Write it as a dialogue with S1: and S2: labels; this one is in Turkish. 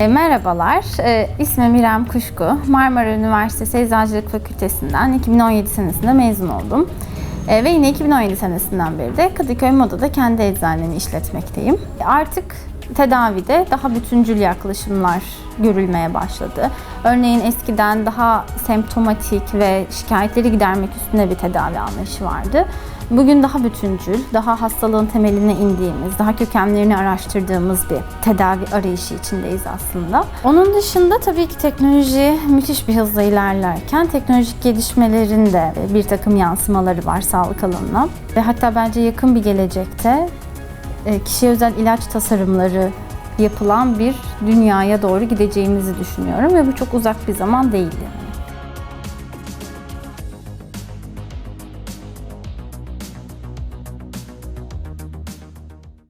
S1: E, merhabalar, e, ismim İrem Kuşku. Marmara Üniversitesi Eczacılık Fakültesinden 2017 senesinde mezun oldum. E, ve yine 2017 senesinden beri de Kadıköy Moda'da kendi eczanemi işletmekteyim. Artık tedavide daha bütüncül yaklaşımlar görülmeye başladı. Örneğin eskiden daha semptomatik ve şikayetleri gidermek üstüne bir tedavi anlayışı vardı. Bugün daha bütüncül, daha hastalığın temeline indiğimiz, daha kökenlerini araştırdığımız bir tedavi arayışı içindeyiz aslında. Onun dışında tabii ki teknoloji müthiş bir hızla ilerlerken teknolojik gelişmelerin de bir takım yansımaları var sağlık alanına. Ve hatta bence yakın bir gelecekte kişiye özel ilaç tasarımları yapılan bir dünyaya doğru gideceğimizi düşünüyorum ve bu çok uzak bir zaman değil.